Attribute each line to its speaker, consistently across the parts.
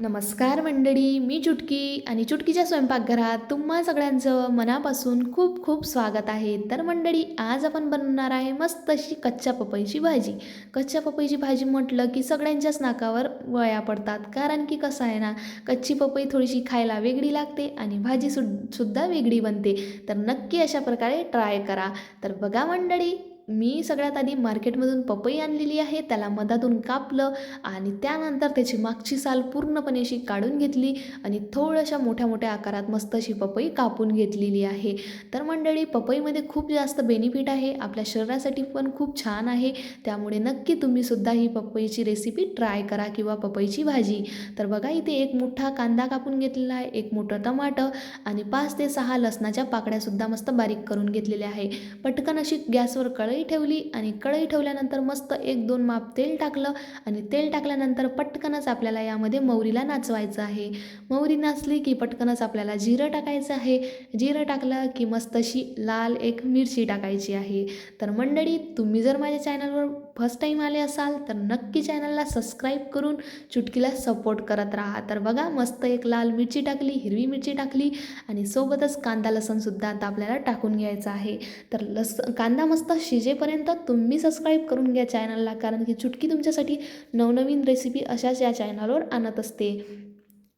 Speaker 1: नमस्कार मंडळी मी चुटकी आणि चुटकीच्या स्वयंपाकघरात तुम्हा सगळ्यांचं मनापासून खूप खूप स्वागत आहे. तर मंडळी आज आपण बनवणार आहे मस्त अशी कच्च्या पपईची भाजी. कच्च्या पपईची भाजी म्हटलं की सगळ्यांच्याच नाकावर वया पडतात. कारण की कसं आहे ना कच्ची पपई थोडीशी खायला वेगळी लागते आणि भाजी सु सुद्धा वेगळी बनते. तर नक्की अशा प्रकारे ट्राय करा. तर बघा मंडळी मी सगळ्यात आधी मार्केटमधून पपई आणलेली आहे त्याला मधातून कापलं आणि त्यानंतर त्याची मागची साल पूर्णपणे अशी काढून घेतली आणि थोड्याशा मोठ्या मोठ्या आकारात मस्त अशी पपई कापून घेतलेली आहे. तर मंडळी पपईमध्ये खूप जास्त बेनिफिट आहे आपल्या शरीरासाठी पण खूप छान आहे त्यामुळे नक्की तुम्हीसुद्धा ही पपईची रेसिपी ट्राय करा किंवा पपईची भाजी. तर बघा इथे एक मोठा कांदा कापून घेतलेला आहे एक मोठं टमाटर आणि पाच ते सहा लसणाच्या पाकळ्यासुद्धा मस्त बारीक करून घेतलेल्या आहे. पटकन अशी गॅसवर कढई ठेवली आणि कढई ठेवल्यानंतर मस्त एक दोन माप तेल टाकलं आणि तेल टाकल्यानंतर पटकनच आपल्याला यामध्ये मौरीला नाचवायचं आहे. मौरी नाचली की पटकनच आपल्याला जिरं टाकायचं आहे. जिरं टाकलं की मस्त अशी लाल एक मिरची टाकायची आहे. तर मंडळी तुम्ही जर माझ्या चॅनलवर फर्स्ट टाईम आले असाल तर नक्की चॅनलला सबस्क्राईब करून चुटकीला सपोर्ट करत राहा. तर बघा मस्त एक लाल मिरची टाकली हिरवी मिरची टाकली आणि सोबतच कांदा लसणसुद्धा आता आपल्याला टाकून घ्यायचा आहे. तर लस कांदा मस्त शिज शिजेपर्यंत तुम्ही सबस्क्राईब करून घ्या चॅनलला कारण की चुटकी तुमच्यासाठी नवनवीन रेसिपी अशाच या चॅनलवर आणत असते.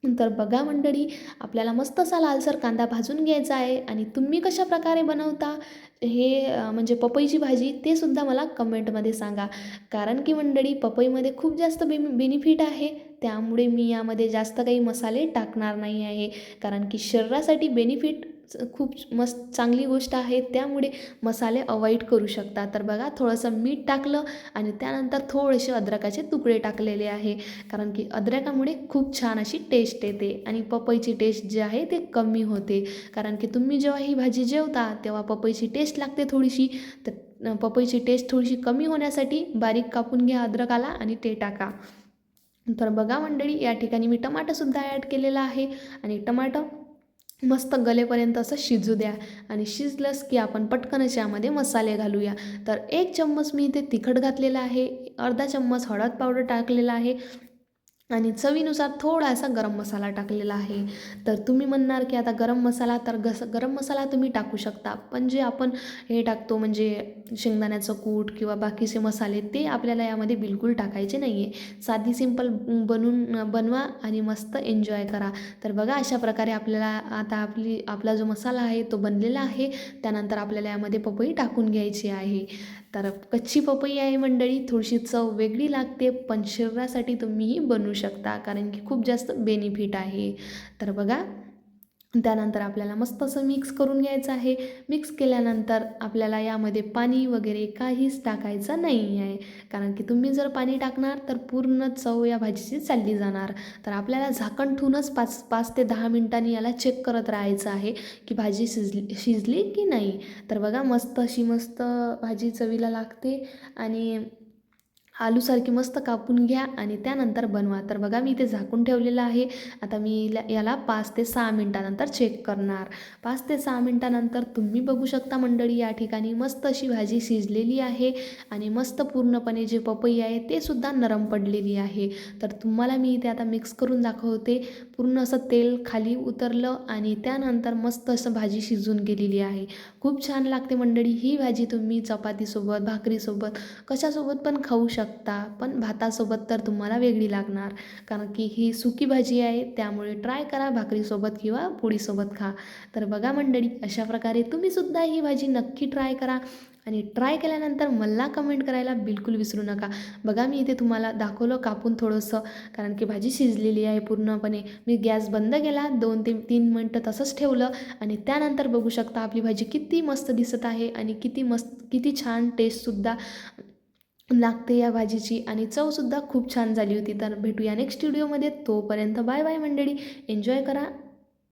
Speaker 1: तर बघा मंडळी आपल्याला मस्त असा लालसर कांदा भाजून घ्यायचा आहे आणि तुम्ही कशा प्रकारे बनवता हे म्हणजे पपईची भाजी ते सुद्धा मला कमेंटमध्ये सांगा. कारण की मंडळी पपईमध्ये खूप जास्त बे बेनिफिट आहे. त्यामुळे मी यामध्ये जास्त काही मसाले टाकणार नाही आहे. कारण की शरीरासाठी बेनिफिट खूप मस्त चांगली गोष्ट आहे. त्यामुळे मसाले अवॉइड करू शकता. तर बघा थोडंसं मीठ टाकलं आणि त्यानंतर थोडेसे अद्रकाचे तुकडे टाकलेले आहे. कारण की अद्रकामुळे खूप छान अशी टेस्ट येते आणि पपईची टेस्ट जी आहे ते कमी होते. कारण की तुम्ही जेव्हा ही भाजी जेवता तेव्हा पपईची टेस्ट लागते थोडीशी. तर पपईची टेस्ट थोडीशी कमी होण्यासाठी बारीक कापून घ्या अद्रकाला आणि ते टाका. तर बघा मंडळी या ठिकाणी मी टमाटरसुद्धा ॲड केलेला आहे. आणि टमाटर मस्त गलेपर्यंत असं शिजू द्या. आणि शिजलंच की आपण पटकन यामध्ये मसाले घालूया. तर एक चम्मच मी इथे तिखट घातलेला आहे. अर्धा चम्मच हळद पावडर टाकलेला आहे. आणि चवीनुसार थोडासा गरम मसाला टाकलेला आहे. तर तुम्ही म्हणणार की आता गरम मसाला तर गस गरम मसाला तुम्ही टाकू शकता. पण जे आपण हे टाकतो म्हणजे शेंगदाण्याचं कूट किंवा बाकीचे मसाले ते आपल्याला यामध्ये बिलकुल टाकायचे नाही आहे साधी सिंपल बनवून बनवा आणि मस्त एन्जॉय करा. तर बघा अशा प्रकारे आपल्याला आता आपली आपला जो मसाला आहे तो बनलेला आहे. त्यानंतर आपल्याला यामध्ये पपई टाकून घ्यायची आहे. तर कच्ची पपई आहे मंडळी थोडीशी चव वेगळी लागते पण शरीरासाठी तुम्हीही बनवू शकता कारण की खूप जास्त बेनिफिट आहे. तर बघा त्यानंतर आपल्याला मस्त असं मिक्स करून घ्यायचं आहे. मिक्स केल्यानंतर आपल्याला यामध्ये पाणी वगैरे काहीच टाकायचं नाही आहे. कारण की तुम्ही जर पाणी टाकणार तर पूर्ण चव या भाजीची चालली जाणार. तर आपल्याला झाकण ठेवूनच पाच पाच ते दहा मिनिटांनी याला चेक करत राहायचं आहे की भाजी शिजली शिजली की नाही. तर बघा मस्त अशी मस्त भाजी चवीला लागते. आणि आलूसारखी मस्त कापून घ्या आणि त्यानंतर बनवा. तर बघा मी इथे झाकून ठेवलेलं आहे. आता मी याला पाच ते सहा मिनटानंतर चेक करणार. पाच ते सहा मिनटानंतर तुम्ही बघू शकता मंडळी या ठिकाणी मस्त अशी भाजी शिजलेली आहे आणि मस्त पूर्णपणे जे पपई आहे ते सुद्धा नरम पडलेली आहे. तर तुम्हाला मी इथे आता मिक्स करून दाखवते. पूर्ण असं तेल खाली उतरलं आणि त्यानंतर मस्त असं भाजी शिजून गेलेली आहे. खूप छान लागते मंडळी ही भाजी तुम्ही चपातीसोबत भाकरीसोबत कशासोबत पण खाऊ शकता. शकता पण भातासोबत तर तुम्हाला वेगळी लागणार. कारण की ही सुकी भाजी आहे त्यामुळे ट्राय करा भाकरीसोबत किंवा पोळीसोबत खा. तर बघा मंडळी अशा प्रकारे तुम्हीसुद्धा ही भाजी नक्की ट्राय करा. आणि ट्राय केल्यानंतर मला कमेंट करायला बिलकुल विसरू नका. बघा मी इथे तुम्हाला दाखवलं कापून थोडंसं. कारण की भाजी शिजलेली आहे पूर्णपणे. मी गॅस बंद केला दोन ते तीन मिनटं तसंच ठेवलं. आणि त्यानंतर बघू शकता आपली भाजी किती मस्त दिसत आहे आणि किती मस्त किती छान टेस्टसुद्धा लागते या भाजीची आणि चवसुद्धा खूप छान झाली होती. तर भेटूया नेक्स्ट व्हिडिओमध्ये तोपर्यंत बाय बाय मंडळी. एन्जॉय करा.